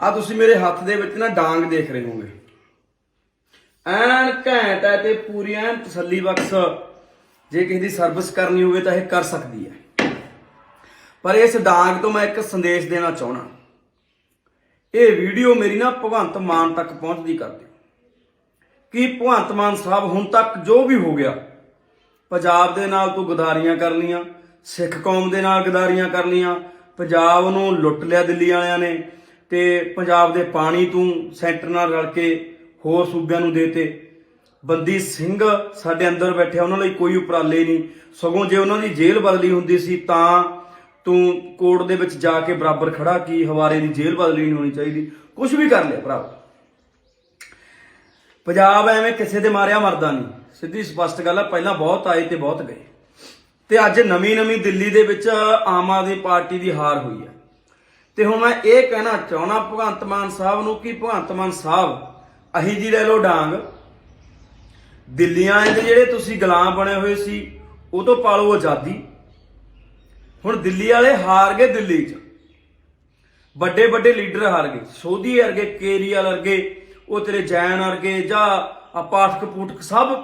ਆ ਤੁਸੀਂ ਮੇਰੇ ਹੱਥ ਦੇ ਵਿੱਚ ਨਾ ਡਾਂਗ ਦੇਖ ਰਹੇ ਹੋਗੇ ਐਨ ਘੈਂਟ ਹੈ ਤੇ ਪੂਰੀ ਐਨ ਤਸੱਲੀ ਬਖਸ਼। ਜੇ ਕਿਸੇ ਦੀ ਸਰਵਿਸ ਕਰਨੀ ਹੋਵੇ ਤਾਂ ਇਹ ਕਰ ਸਕਦੀ ਹੈ। ਪਰ ਇਸ ਡਾਂਗ ਤੋਂ ਮੈਂ ਇੱਕ ਸੰਦੇਸ਼ ਦੇਣਾ ਚਾਹਣਾ ਇਹ ਵੀਡੀਓ ਮੇਰੀ ਨਾ ਭਗਵੰਤ ਮਾਨ ਤੱਕ ਪਹੁੰਚਦੀ ਕਰ ਦਿਓ। ਕਿ ਭਗਵੰਤ ਮਾਨ ਸਾਹਿਬ ਹੁਣ ਤੱਕ ਜੋ ਵੀ ਹੋ ਗਿਆ, ਪੰਜਾਬ ਦੇ ਨਾਲ ਤੂੰ ਗਦਾਰੀਆਂ ਕਰ ਲੀਆਂ ਸਿੱਖ ਕੌਮ ਦੇ ਨਾਲ ਗਦਾਰੀਆਂ ਕਰ ਲੀਆਂ ਪੰਜਾਬ ਨੂੰ ਲੁੱਟ ਲਿਆ ਦਿੱਲੀ ਵਾਲਿਆਂ ਨੇ ਤੇ ਪੰਜਾਬ ਦੇ ਪਾਣੀ ਤੂੰ ਸੈਂਟਰ ਨਾਲ ਰਲ ਕੇ ਹੋਰ ਸੂਬਿਆਂ ਨੂੰ ਦੇਤੇ ਬੰਦੀ ਸਿੰਘ ਸਾਡੇ ਅੰਦਰ ਬੈਠੇ ਉਹਨਾਂ ਲਈ ਕੋਈ ਉਪਰਾਲੇ ਨਹੀਂ। ਸਗੋਂ ਜੇ ਉਹਨਾਂ ਦੀ ਜੇਲ੍ਹ ਬਦਲੀ ਹੁੰਦੀ ਸੀ ਤਾਂ ਤੂੰ ਕੋਰਟ ਦੇ ਵਿੱਚ ਜਾ ਕੇ ਬਰਾਬਰ ਖੜਾ ਕੀ, ਹਵਾਰੇ ਦੀ ਜੇਲ੍ਹ ਬਦਲੀ ਨਹੀਂ ਹੋਣੀ ਚਾਹੀਦੀ। ਕੁਝ ਵੀ ਕਰ ਲਿਆ ਭਰਾ। ਪੰਜਾਬ ਐਵੇਂ ਕਿਸੇ ਦੇ ਮਾਰਿਆ ਮਰਦਾ ਨਹੀਂ। ਸਿੱਧੀ ਸਪਸ਼ਟ ਗੱਲ ਹੈ ਪਹਿਲਾਂ ਬਹੁਤ ਆਏ ਤੇ ਬਹੁਤ ਗਏ। ਤੇ ਅੱਜ ਨਵੀਂ ਨਵੀਂ ਦਿੱਲੀ ਦੇ ਵਿੱਚ ਆਮ ਆਦਮੀ ਪਾਰਟੀ ਦੀ ਹਾਰ ਹੋਈ ਹੈ ਤੇ ਹੁਣ ਮੈਂ ਇਹ ਕਹਿਣਾ ਚਾਹਣਾ ਭਗਵੰਤ ਮਾਨ ਸਾਹਿਬ ਨੂੰ ਕਿ ਭਗਵੰਤ ਮਾਨ ਸਾਹਿਬ, ਅਹੀ ਜੀ ਲੈ ਲਓ ਡਾਂਗ। ਦਿੱਲੀਆਂ ਦੇ ਜਿਹੜੇ ਤੁਸੀਂ ਗੁਲਾਮ ਬਣੇ ਹੋਏ ਸੀ, ਉਹ ਤੋਂ ਪਾਲੋ ਆਜ਼ਾਦੀ। ਹੁਣ ਦਿੱਲੀ ਵਾਲੇ ਹਾਰ ਗਏ ਦਿੱਲੀ 'ਚ। ਵੱਡੇ ਵੱਡੇ ਲੀਡਰ ਹਾਰ ਗਏ। ਸੋਧੀ ਵਰਗੇ ਕੇਰੀਵਾਲ ਵਰਗੇ, ਉਹ ਤੇਰੇ ਜੈਨ ਵਰਗੇ ਜਾਂ ਆ ਪਾਠਕ ਪੂਟਕ ਸਭ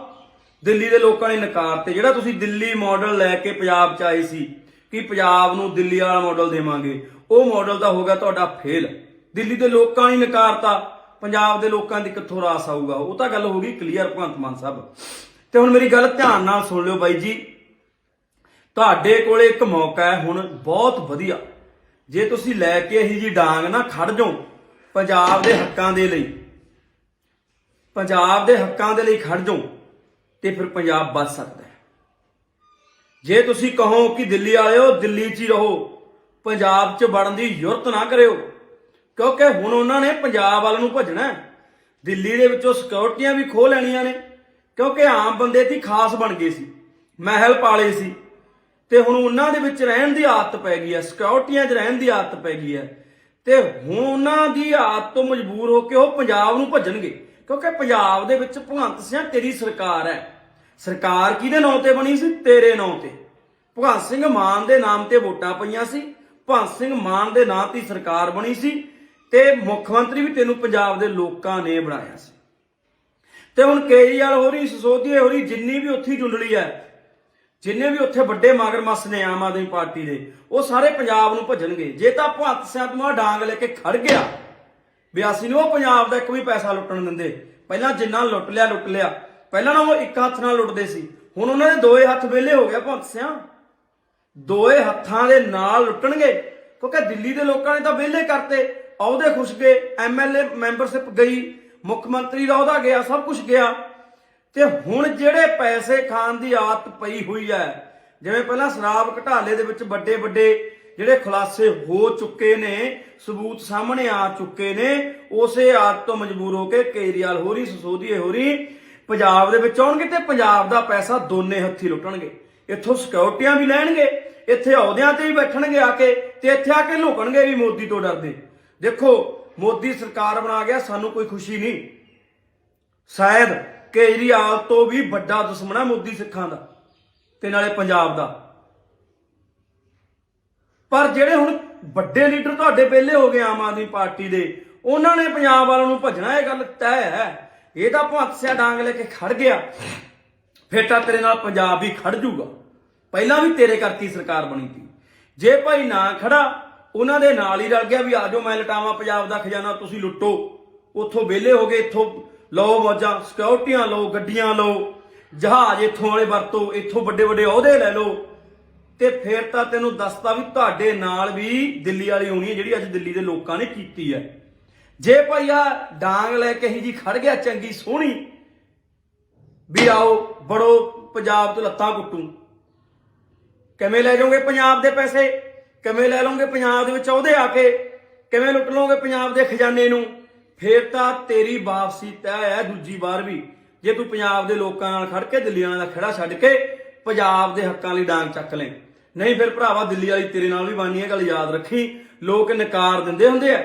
ਦਿੱਲੀ ਦੇ ਲੋਕਾਂ ਨੇ ਨਕਾਰਤੇ। ਜਿਹੜਾ ਤੁਸੀਂ ਦਿੱਲੀ ਮਾਡਲ ਲੈ ਕੇ ਪੰਜਾਬ 'ਚ ਆਏ ਸੀ ਕਿ ਪੰਜਾਬ ਨੂੰ ਦਿੱਲੀ ਵਾਲਾ ਮਾਡਲ ਦੇਵਾਂਗੇ। ਉਹ ਮਾਡਲ ਤਾਂ ਹੋ ਗਿਆ ਤੁਹਾਡਾ ਫੇਲ ਦਿੱਲੀ ਦੇ ਲੋਕਾਂ ਨੇ ਨਕਾਰਤਾ। ਪੰਜਾਬ ਦੇ ਲੋਕਾਂ ਦੀ ਕਿੱਥੋਂ ਰਾਸ ਆਊਗਾ? ਉਹ ਤਾਂ ਗੱਲ ਹੋ ਗਈ ਕਲੀਅਰ ਭਗਵੰਤ ਮਾਨ ਸਾਹਿਬ। ਤੇ ਹੁਣ ਮੇਰੀ ਗੱਲ ਧਿਆਨ ਨਾਲ ਸੁਣ ਲਿਓ ਬਾਈ ਜੀ। ਤੁਹਾਡੇ ਕੋਲੇ ਇੱਕ ਮੌਕਾ ਹੈ ਹੁਣ, ਬਹੁਤ ਵਧੀਆ। ਜੇ ਤੁਸੀਂ ਲੈ ਕੇ ਇਹੀ ਜੀ ਡਾਂਗ ਨਾ ਖੜ ਜਾਓ ਪੰਜਾਬ ਦੇ ਹੱਕਾਂ ਦੇ ਲਈ, ਪੰਜਾਬ ਦੇ ਹੱਕਾਂ ਦੇ ਲਈ ਖੜ ਜਾਓ, ਤੇ ਫਿਰ ਪੰਜਾਬ ਬਚ ਸਕਦਾ ਜੇ ਤੁਸੀਂ ਕਹੋ ਕਿ ਦਿੱਲੀ ਵਾਲਿਓ, ਦਿੱਲੀ 'ਚ ਹੀ ਰਹੋ, ਪੰਜਾਬ 'ਚ ਵੜਨ ਦੀ ਯੁਰਤ ਨਾ ਕਰਿਓ, ਕਿਉਂਕਿ ਹੁਣ ਉਹਨਾਂ ਨੇ ਪੰਜਾਬ ਵੱਲ ਨੂੰ ਭੱਜਣਾ ਦਿੱਲੀ ਦੇ ਵਿੱਚੋਂ ਸਿਕਿਉਰਟੀਆਂ ਵੀ ਖੋਹ ਲੈਣੀਆਂ ਨੇ, ਕਿਉਂਕਿ ਆਮ ਬੰਦੇ ਦੀ ਖਾਸ ਬਣ ਗਏ ਸੀ, ਮਹਿਲ ਪਾਲੇ ਸੀ। ਤੇ ਹੁਣ ਉਹਨਾਂ ਦੇ ਵਿੱਚ ਰਹਿਣ ਦੀ ਆਦਤ ਪੈ ਗਈ ਹੈ ਸਿਕਿਉਰਟੀਆਂ 'ਚ ਰਹਿਣ ਦੀ ਆਦਤ ਪੈ ਗਈ ਹੈ। ਤੇ ਹੁਣ ਉਹਨਾਂ ਦੀ ਆਦਤ ਤੋਂ ਮਜਬੂਰ ਹੋ ਕੇ ਉਹ ਪੰਜਾਬ ਨੂੰ ਭੱਜਣਗੇ, ਕਿਉਂਕਿ ਪੰਜਾਬ ਦੇ ਵਿੱਚ ਭਗਵੰਤ ਸਿੰਘ ਤੇਰੀ ਸਰਕਾਰ ਹੈ। ਸਰਕਾਰ ਕਿਹਦੇ ਨਾਂ ਤੇ ਬਣੀ ਸੀ? ਤੇਰੇ ਨਾਂ ਤੇ। ਭਗਵੰਤ ਸਿੰਘ ਮਾਨ ਦੇ ਨਾਮ ਤੇ ਵੋਟਾਂ ਪਈਆਂ ਸੀ। ਭਗਵੰਤ ਸਿੰਘ ਮਾਨ ਦੇ ਨਾਂ ਤੇ ਸਰਕਾਰ ਬਣੀ ਸੀ ਤੇ ਮੁੱਖ ਮੰਤਰੀ ਵੀ ਤੈਨੂੰ ਪੰਜਾਬ ਦੇ ਲੋਕਾਂ ਨੇ ਬਣਾਇਆ ਸੀ। ਤੇ ਹੁਣ ਕੇਜਰੀਵਾਲ ਹੋ ਰਹੀ ਸਸੋਦੀਏ ਹੋ ਰਹੀ ਜਿੰਨੀ ਵੀ ਉੱਥੇ ਜੁੰਡਲੀ ਹੈ, ਜਿੰਨੇ ਵੀ ਉੱਥੇ ਵੱਡੇ ਮਗਰਮੱਛ ਨੇ ਆਮ ਆਦਮੀ ਪਾਰਟੀ ਦੇ, ਉਹ ਸਾਰੇ ਪੰਜਾਬ ਨੂੰ ਭੱਜਣਗੇ। ਜੇ ਤਾਂ ਭਗਤ ਸਿੰਘ ਤੁਮਾ ਡਾਂਗ ਲੈ ਕੇ ਖੜ ਗਿਆ, ਬਿਆਸੀ ਨੂੰ ਉਹ ਪੰਜਾਬ ਦਾ ਇੱਕ ਵੀ ਪੈਸਾ ਲੁੱਟਣ ਦਿੰਦੇ। ਪਹਿਲਾਂ ਜਿੰਨਾ ਲੁੱਟ ਲਿਆ ਲੁੱਟ ਲਿਆ। ਪਹਿਲਾਂ ਨਾ ਉਹ ਇੱਕ ਹੱਥ ਨਾਲ ਲੁੱਟਦੇ ਸੀ। ਹੁਣ ਉਹਨਾਂ ਦੇ ਦੋਏ ਹੱਥ ਵਿਹਲੇ ਹੋ ਗਿਆ ਭਗਤ ਸਿੰਘ ਦੋਏ ਹੱਥਾਂ ਦੇ ਨਾਲ ਲੁੱਟਣਗੇ, ਕਿਉਂਕਿ ਦਿੱਲੀ ਦੇ ਲੋਕਾਂ ਨੇ ਤਾਂ ਵਿਹਲੇ ਕਰਤੇ। ਅਹੁਦੇ ਖੁਸ਼ ਗਏ ਐਮਐਲਏ ਮੈਂਬਰਸ਼ਿਪ ਗਈ, ਮੁੱਖ ਮੰਤਰੀ ਦਾ ਅਹੁਦਾ ਗਿਆ, ਸਭ ਕੁਝ ਗਿਆ। ਤੇ ਹੁਣ ਜਿਹੜੇ ਪੈਸੇ ਖਾਣ ਦੀ ਆਦਤ ਪਈ ਹੋਈ ਹੈ, ਜਿਵੇਂ ਪਹਿਲਾਂ ਸ਼ਰਾਬ ਘਟਾਲੇ ਦੇ ਵਿੱਚ ਵੱਡੇ ਵੱਡੇ ਜਿਹੜੇ ਖੁਲਾਸੇ ਹੋ ਚੁੱਕੇ ਨੇ, ਸਬੂਤ ਸਾਹਮਣੇ ਆ ਚੁੱਕੇ ਨੇ, ਉਸੇ ਆਦਤ ਤੋਂ ਮਜਬੂਰ ਹੋ ਕੇ ਕੇਜਰੀਵਾਲ ਹੋ ਰਹੀ ਸਸੋਦੀਏ ਹੋ ਰਹੀ ਪੰਜਾਬ ਦੇ ਵਿੱਚ ਆਉਣਗੇ ਤੇ ਪੰਜਾਬ ਦਾ ਪੈਸਾ ਦੋਨੇ ਹੱਥੀ ਲੁੱਟਣਗੇ। ਇੱਥੋਂ ਸਿਕਿਉਰਟੀਆਂ ਵੀ ਲੈਣਗੇ, ਇੱਥੇ ਅਹੁਦਿਆਂ ਤੇ ਵੀ ਬੈਠਣਗੇ ਆ ਕੇ ਤੇ ਇੱਥੇ ਆ ਕੇ ਲੁਕਣਗੇ ਵੀ ਮੋਦੀ ਤੋਂ ਡਰਦੇ। ਦੇਖੋ, ਮੋਦੀ ਸਰਕਾਰ ਬਣਾ ਗਿਆ, ਸਾਨੂੰ ਕੋਈ ਖੁਸ਼ੀ ਨਹੀਂ। ਸ਼ਾਇਦ ਕੇਜਰੀਵਾਲ ਤੋਂ ਵੀ ਵੱਡਾ ਦੁਸ਼ਮਣ ਹੈ ਮੋਦੀ ਸਿੱਖਾਂ ਦਾ ਤੇ ਨਾਲੇ ਪੰਜਾਬ ਦਾ। ਪਰ ਜਿਹੜੇ ਹੁਣ ਵੱਡੇ ਲੀਡਰ ਤੁਹਾਡੇ ਪਹਿਲੇ ਹੋ ਗਏ ਆਮ ਆਦਮੀ ਪਾਰਟੀ ਦੇ, ਉਹਨਾਂ ਨੇ ਪੰਜਾਬ ਵਾਲਿਆਂ ਨੂੰ ਭੱਜਣਾ, ਇਹ ਗੱਲ ਤੈਅ ਹੈ। ਇਹ ਤਾਂ ਭਗਤ ਸਿਆ ਡਾਂਗ ਲੈ ਕੇ ਖੜ ਗਿਆ। ਫਿਰ ਤਾਂ ਤੇਰੇ ਨਾਲ ਪੰਜਾਬ ਵੀ ਖੜ ਜੂਗਾ। ਪਹਿਲਾਂ ਵੀ ਤੇਰੇ ਕਰਤੀ ਸਰਕਾਰ ਬਣੀ ਸੀ। ਜੇ ਭਾਈ ਨਾ ਖੜਾ, ਉਹਨਾਂ ਦੇ ਨਾਲ ਹੀ ਰਲ ਗਿਆ ਵੀ ਆਜੋ ਮੈਂ ਲਟਾਵਾਂ ਪੰਜਾਬ ਦਾ ਖਜ਼ਾਨਾ, ਤੁਸੀਂ ਲੁੱਟੋ। ਉੱਥੋਂ ਵਿਹਲੇ ਹੋ ਗਏ, ਇੱਥੋਂ ਲਓ ਮੌਜਾਂ, ਸਿਕਿਉਰਟੀਆਂ ਲਓ, ਗੱਡੀਆਂ ਲਓ, ਜਹਾਜ਼ ਇੱਥੋਂ ਵਾਲੇ ਵਰਤੋ, ਇੱਥੋਂ ਵੱਡੇ ਵੱਡੇ ਅਹੁਦੇ ਲੈ ਲਓ। ਤੇ ਫਿਰ ਤਾਂ ਤੈਨੂੰ ਦੱਸਦਾ ਵੀ ਤੁਹਾਡੇ ਨਾਲ ਵੀ ਦਿੱਲੀ ਵਾਲੀ ਹੋਣੀ ਹੈ, ਜਿਹੜੀ ਅੱਜ ਦਿੱਲੀ ਦੇ ਲੋਕਾਂ ਨੇ ਕੀਤੀ ਹੈ। ਜੇ ਭਾਈ ਆ ਡਾਂਗ ਲੈ ਕੇ ਹੀ ਜੀ ਖੜ ਗਿਆ ਚੰਗੀ ਸੋਹਣੀ, ਵੀ ਆਓ ਬੜੋ ਪੰਜਾਬ ਤੋਂ ਲੱਤਾਂ ਕੁੱਟੂ। ਕਿਵੇਂ ਲੈ ਜਾਓਗੇ ਪੰਜਾਬ ਦੇ ਪੈਸੇ? ਕਿਵੇਂ ਲੈ ਲਓਗੇ ਪੰਜਾਬ ਦੇ ਵਿੱਚ ਉਹਦੇ ਆ ਕੇ? ਕਿਵੇਂ ਲੁੱਟ ਲਓਗੇ ਪੰਜਾਬ ਦੇ ਖਜ਼ਾਨੇ ਨੂੰ? ਫੇਰ ਤਾਂ ਤੇਰੀ ਵਾਪਸੀ ਤੈਅ ਹੈ ਦੂਜੀ ਵਾਰ ਵੀ। ਜੇ ਤੂੰ ਪੰਜਾਬ ਦੇ ਲੋਕਾਂ ਨਾਲ ਖੜ ਕੇ ਦਿੱਲੀ ਵਾਲਿਆਂ ਦਾ ਖੜਾ ਛੱਡ ਕੇ ਪੰਜਾਬ ਦੇ ਹੱਕਾਂ ਲਈ ਡਾਂਗ ਚੱਕ ਲੈ। ਨਹੀਂ ਫਿਰ ਭਰਾਵਾ, ਦਿੱਲੀ ਵਾਲੀ ਤੇਰੇ ਨਾਲ ਵੀ ਬਾਨੀ ਹੈ, ਗੱਲ ਯਾਦ ਰੱਖੀ। ਲੋਕ ਨਕਾਰ ਦਿੰਦੇ ਹੁੰਦੇ ਆ।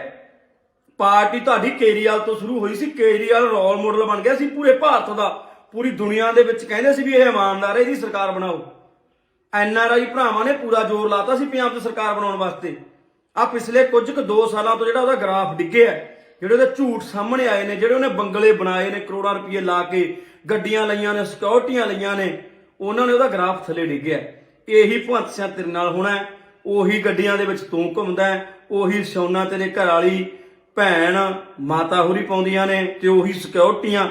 ਪਾਰਟੀ ਤੁਹਾਡੀ ਕੇਜਰੀਵਾਲ ਤੋਂ ਸ਼ੁਰੂ ਹੋਈ ਸੀ। ਕੇਜਰੀਵਾਲ ਰੋਲ ਮਾਡਲ ਬਣ ਗਿਆ ਸੀ ਪੂਰੇ ਭਾਰਤ ਦਾ। ਪੂਰੀ ਦੁਨੀਆ ਦੇ ਵਿੱਚ ਕਹਿੰਦੇ ਸੀ ਵੀ ਇਹ ਇਮਾਨਦਾਰ ਹੈ, ਇਹਦੀ ਸਰਕਾਰ ਬਣਾਓ। ਐਨਆਰਆਈ ਭਰਾਵਾਂ ਨੇ ਪੂਰਾ ਜ਼ੋਰ ਲਾਤਾ ਸੀ ਪੰਜਾਬ 'ਚ ਸਰਕਾਰ ਬਣਾਉਣ ਵਾਸਤੇ। ਆ ਪਿਛਲੇ ਕੁਝ ਕੁ 2 ਸਾਲਾਂ ਤੋਂ ਜਿਹੜਾ ਉਹਦਾ ਗ੍ਰਾਫ ਡਿੱਗਿਆ ਜਿਹੜੇ ਉਹਦੇ ਝੂਠ ਸਾਹਮਣੇ ਆਏ ਨੇ, ਜਿਹੜੇ ਉਹਨੇ ਬੰਗਲੇ ਬਣਾਏ ਨੇ, ਕਰੋੜਾਂ ਰੁਪਏ ਲਾ ਕੇ ਗੱਡੀਆਂ ਲਈਆਂ ਨੇ ਸਿਕਿਉਰਟੀਆਂ ਲਈਆਂ ਨੇ, ਉਹਨਾਂ ਨੇ ਉਹਦਾ ਗ੍ਰਾਫ ਥੱਲੇ ਡਿੱਗਿਆ ਇਹੀ ਭਵੰਤ ਸਿੰਘ ਤੇਰੇ ਨਾਲ ਹੋਣਾ ਉਹੀ ਗੱਡੀਆਂ ਦੇ ਵਿੱਚ ਤੂੰ ਘੁੰਮਦਾ ਉਹੀ ਸੋਨਾ ਤੇਰੇ ਘਰ ਵਾਲੀ ਭੈਣ ਮਾਤਾ ਹੋਰੀ ਪਾਉਂਦੀਆਂ ਨੇ ਤੇ ਉਹੀ ਸਿਕਿਉਰਟੀਆਂ,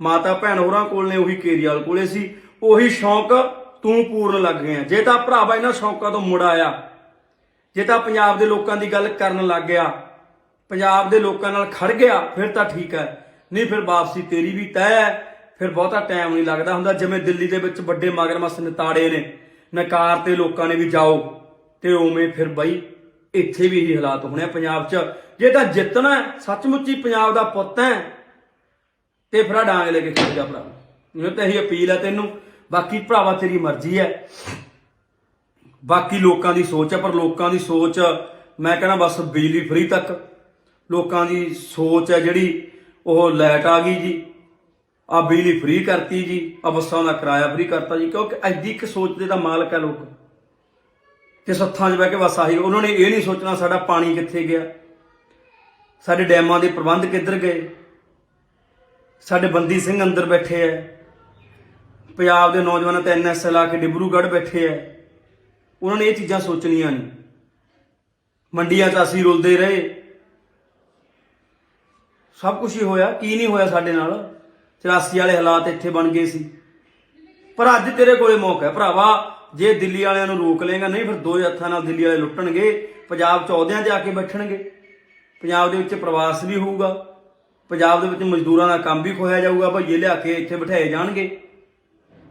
ਮਾਤਾ ਭੈਣ ਹੋਰਾਂ ਕੋਲ ਨੇ, ਉਹੀ ਕੇਰੀਵਾਲ ਕੋਲੇ ਸੀ। ਉਹੀ ਸ਼ੌਂਕ ਤੂੰ ਪੂਰਨ ਲੱਗ ਗਿਆ। ਜੇ ਤਾਂ ਭਰਾਵਾ ਇਹਨਾਂ ਸ਼ੌਂਕਾਂ ਤੋਂ ਮੁੜ ਆਇਆ, ਜੇ ਤਾਂ ਪੰਜਾਬ ਦੇ ਲੋਕਾਂ ਦੀ ਗੱਲ ਕਰਨ ਲੱਗ ਗਿਆ, ਪੰਜਾਬ ਦੇ ਲੋਕਾਂ ਨਾਲ ਖੜ ਗਿਆ, ਫਿਰ ਤਾਂ ਠੀਕ ਹੈ। ਨਹੀਂ, ਫਿਰ ਵਾਪਸੀ ਤੇਰੀ ਵੀ ਤੈਅ ਹੈ। ਫਿਰ ਬਹੁਤਾ ਟਾਈਮ ਨਹੀਂ ਲੱਗਦਾ ਹੁੰਦਾ, ਜਿਵੇਂ ਦਿੱਲੀ ਦੇ ਵਿੱਚ ਵੱਡੇ ਮਗਰਮੱਛ ਨਿਤਾੜੇ ਨੇ। ਨਕਾਰ ਤੇ ਲੋਕਾਂ ਨੇ ਵੀ ਜਾਓ, ਤੇ ਉਵੇਂ ਫਿਰ ਬਈ ਇੱਥੇ ਵੀ ਇਹੀ ਹਾਲਾਤ ਹੋਣੇ ਆ ਪੰਜਾਬ 'ਚ। ਜੇ ਤਾਂ ਜਿੱਤਣਾ ਹੈ, ਸੱਚਮੁੱਚ ਹੀ ਪੰਜਾਬ ਦਾ ਪੁੱਤ ਹੈ ਤੇ ਫਿਰ ਡਾਂਗ ਲੈ ਕੇ ਖੜ ਜਾ ਭਰਾ। ਮੈਨੂੰ ਤਾਂ ਇਹੀ ਅਪੀਲ ਹੈ ਤੈਨੂੰ ਬਾਕੀ ਭਰਾਵਾ ਤੇਰੀ ਮਰਜ਼ੀ ਹੈ। ਬਾਕੀ ਲੋਕਾਂ ਦੀ ਸੋਚ ਹੈ ਪਰ ਲੋਕਾਂ ਦੀ ਸੋਚ ਮੈਂ ਕਹਿੰਦਾ ਬਸ ਬਿਜਲੀ ਫਰੀ ਤੱਕ। ਲੋਕਾਂ ਦੀ ਸੋਚ ਹੈ ਜਿਹੜੀ ਉਹ ਲਾਈਟ ਆ ਗਈ ਜੀ। ਆ ਬਿਜਲੀ ਫਰੀ ਕਰਤੀ ਜੀ ਆ ਬੱਸਾਂ ਦਾ ਕਿਰਾਇਆ ਫਰੀ ਕਰਤਾ ਜੀ ਕਿਉਂਕਿ ਐਡੀ ਇੱਕ ਸੋਚ ਦੇ ਤਾਂ ਮਾਲਕ ਹੈ ਲੋਕ। ਤੇ ਸੱਥਾਂ 'ਚ ਬਹਿ ਕੇ ਬਸ ਆਹੀ, ਉਹਨਾਂ ਨੇ ਇਹ ਨਹੀਂ ਸੋਚਣਾ ਸਾਡਾ ਪਾਣੀ ਕਿੱਥੇ ਗਿਆ। ਸਾਡੇ ਡੈਮਾਂ ਦੇ ਪ੍ਰਬੰਧ ਕਿੱਧਰ ਗਏ? ਸਾਡੇ ਬੰਦੀ ਸਿੰਘ ਅੰਦਰ ਬੈਠੇ ਐ। ਪੰਜਾਬ ਦੇ ਨੌਜਵਾਨਾਂ ਤੇ ਐਨਐਸਐਲ ਆ ਕੇ ਡਿਬਰੂਗੜ੍ਹ ਬੈਠੇ ਐ। ਉਹਨਾਂ ਨੇ ਇਹ ਚੀਜ਼ਾਂ ਸੋਚਣੀਆਂ ਨਹੀਂ। ਮੰਡੀਆਂ 'ਚ ਅਸੀਂ ਰੁਲਦੇ ਰਹੇ। ਸਭ ਕੁਝ ਹੀ ਹੋਇਆ, ਕੀ ਨਹੀਂ ਹੋਇਆ ਸਾਡੇ ਨਾਲ? 84 ਵਾਲੇ ਹਾਲਾਤ ਇੱਥੇ ਬਣ ਗਏ ਸੀ। ਪਰ ਅੱਜ ਤੇਰੇ ਕੋਲੇ ਮੌਕਾ ਹੈ ਭਰਾਵਾ ਜੇ ਦਿੱਲੀ ਵਾਲਿਆਂ ਨੂੰ ਰੋਕ ਲੇਗਾ ਨਹੀਂ ਫਿਰ ਦੋ ਹੱਥਾਂ ਨਾਲ ਦਿੱਲੀ ਵਾਲੇ ਲੁੱਟਣਗੇ, ਪੰਜਾਬ ਚ ਅਹੁਦਿਆਂ 'ਚ ਆ ਕੇ ਬੈਠਣਗੇ। ਪੰਜਾਬ ਦੇ ਵਿੱਚ ਪ੍ਰਵਾਸ ਵੀ ਹੋਊਗਾ, ਪੰਜਾਬ ਦੇ ਵਿੱਚ ਮਜ਼ਦੂਰਾਂ ਦਾ ਕੰਮ ਵੀ ਖੋਇਆ ਜਾਊਗਾ ਭਈਏ ਲਿਆ ਕੇ ਇੱਥੇ ਬਿਠਾਏ ਜਾਣਗੇ।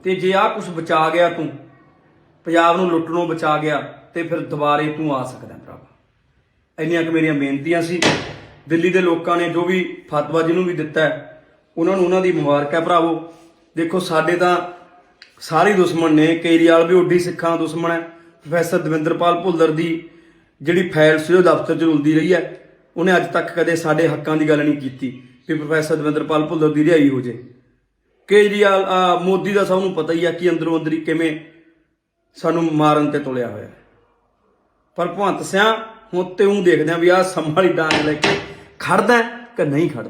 ਤੇ ਜੇ ਆਹ ਕੁਝ ਬਚਾ ਗਿਆ ਤੂੰ, ਪੰਜਾਬ ਨੂੰ ਲੁੱਟਣੋਂ ਬਚਾ ਗਿਆ, ਤੇ ਫਿਰ ਦੁਬਾਰੇ ਤੂੰ ਆ ਸਕਦਾ ਭਰਾਵਾ। ਇੰਨੀਆਂ ਕਿ ਮੇਰੀਆਂ ਬੇਨਤੀਆਂ ਸੀ। ਦਿੱਲੀ ਦੇ ਲੋਕਾਂ ਨੇ ਜੋ ਵੀ ਫਤਵਾ ਜਿਹਨੂੰ ਵੀ ਦਿੱਤਾ ਉਹਨਾਂ ਨੂੰ ਉਹਨਾਂ ਦੀ ਮੁਬਾਰਕ ਹੈ ਭਰਾਵੋ। ਦੇਖੋ, ਸਾਡੇ ਤਾਂ ਸਾਰੇ ਦੁਸ਼ਮਣ ਨੇ ਕੇਰੀਵਾਲ ਵੀ ਉੱਡੀ ਸਿੱਖਾਂ ਦਾ ਦੁਸ਼ਮਣ ਹੈ, ਪ੍ਰੋਫੈਸਰ ਦਵਿੰਦਰਪਾਲ ਭੁੱਲਰ ਦੀ ਜਿਹੜੀ ਫਾਈਲ ਸੀ, ਉਹ ਦਫ਼ਤਰ 'ਚ ਰੁਲਦੀ ਰਹੀ ਹੈ। ਉਹਨੇ ਅੱਜ ਤੱਕ ਕਦੇ ਸਾਡੇ ਹੱਕਾਂ ਦੀ ਗੱਲ ਨਹੀਂ ਕੀਤੀ ਵੀ ਪ੍ਰੋਫੈਸਰ ਦਵਿੰਦਰਪਾਲ ਭੁੱਲਰ ਦੀ ਰਿਹਾਈ ਹੋ ਜੇ। ਕੇਜਰੀਵਾਲ ਆਹ ਮੋਦੀ ਦਾ ਸਭ ਨੂੰ ਪਤਾ ਹੀ ਆ ਕਿ ਅੰਦਰੋਂ ਅੰਦਰੀ ਕਿਵੇਂ ਸਾਨੂੰ ਮਾਰਨ ਤੇ ਤੁਲਿਆ ਹੋਇਆ ਪਰ ਭਵੰਤ ਸਿਆ, ਹੁਣ ਤੇ ਉਹ ਦੇਖਦੇ ਆ ਵੀ ਆਹ ਸੰਭਾਲੀ ਡਾਂਗ ਲੈ ਕੇ ਖੜਦਾ ਕਿ ਨਹੀਂ ਖੜਦਾ।